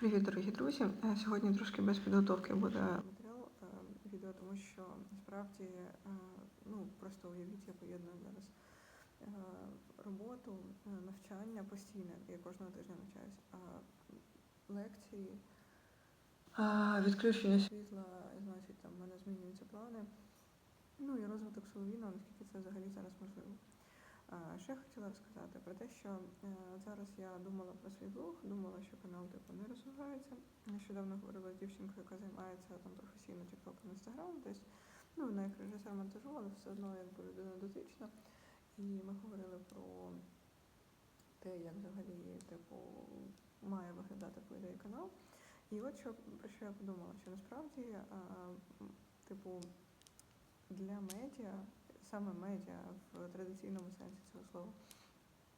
Привіт, дорогі друзі. Е, Сьогодні трошки без підготовки буде матеріал е, відео, тому що насправді е, ну просто уявіть, я поєдную зараз роботу, навчання постійне. Я кожного тижня навчаюсь, а лекції, відключення світла, значить, там в мене змінюються плани. Ну і розвиток соловіна, наскільки це взагалі зараз можливо. Ще хотіла розказати про те, що е, зараз я думала про свій блог, думала, що канал типу не розвивається. Нещодавно говорила з дівчинкою, яка займається там професійно тіктоком інстаграм, десь ну вона як режисер монтажу, але все одно якби людина дотична. І ми говорили про те, як взагалі типу має виглядати по ідеї канал. І от що про що я подумала, що насправді, а, типу, для медіа, саме медіа в традиційному сенсі цього слова,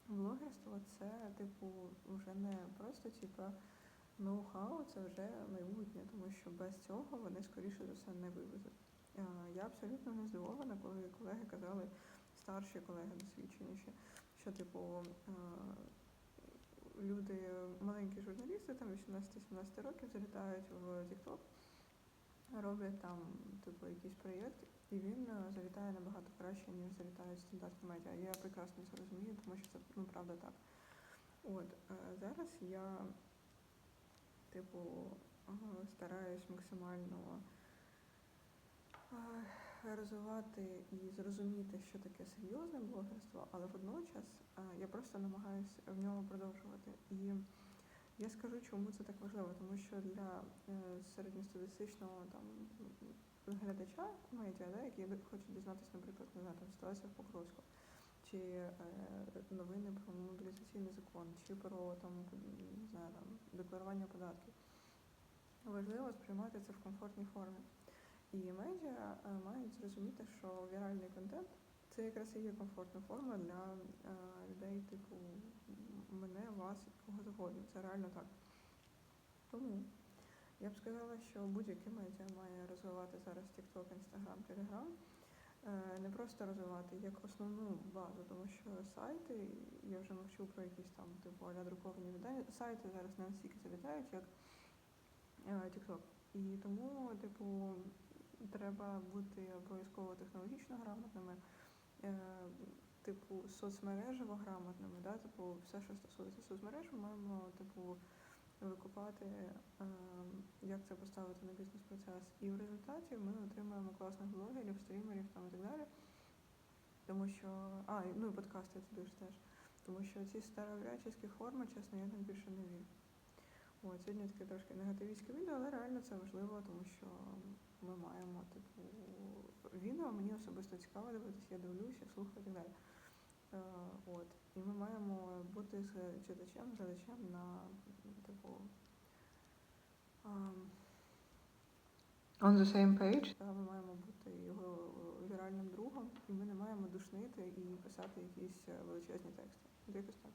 блогерство це, типу, вже не просто типу, ноу-хау, це вже майбутнє, тому що без цього вони скоріше за все не вивезуть. Я абсолютно не здивована, коли колеги казали, старші колеги досвідченіші, що типу люди, маленькі журналісти, там 18-17 років, залітають в TikTok, роблять там типу якийсь проєкт, і він е, залітає набагато краще, ніж залітають стандартні медіа. Я прекрасно це розумію, тому що це ну правда так. От е, зараз я, типу, е, стараюсь максимально розвивати і зрозуміти, що таке серйозне блогерство, але водночас я просто намагаюся в ньому продовжувати. І я скажу, чому це так важливо, тому що для е, середньостатистичного там глядача медіа, да, які хочуть дізнатися, наприклад, не знаю, там ситуацію в Покровську, чи е, новини про мобілізаційний закон, чи про там не знаю, там декларування податків. Важливо сприймати це в комфортній формі. І медіа е, мають зрозуміти, що віральний контент це якраз і є комфортна форма для е, людей, типу мене, вас кого завгодно. Це реально так. Тому я б сказала, що будь-яке медіа має розвивати зараз TikTok, Instagram, Telegram. Е, Не просто розвивати як основну базу, тому що сайти, я вже мовчу про якісь там типу аля друковані видання. Сайти зараз не настільки залітають, як е, TikTok. І тому, типу, треба бути обов'язково технологічно грамотними, типу, соцмережево грамотними. Да? Типу, все, що стосується соцмереж, ми маємо типу, викупати, е, як це поставити на бізнес-процес. І в результаті ми отримаємо класних блогерів, стрімерів там і так далі. Тому що, а, ну і подкасти туди ж теж. Тому що ці старообрядчі форми, чесно, я там більше не вірю. От, сьогодні таке трошки негативістське відео, але реально це важливо, тому що ми маємо, типу, відео мені особисто цікаво дивитися, я дивлюся, слухаю і так далі. Е, от. І ми маємо бути з читачем, глядачем на, типу, on the same page. Та ми маємо бути його віральним другом, і ми не маємо душнити і писати якісь е, величезні тексти. Якось так.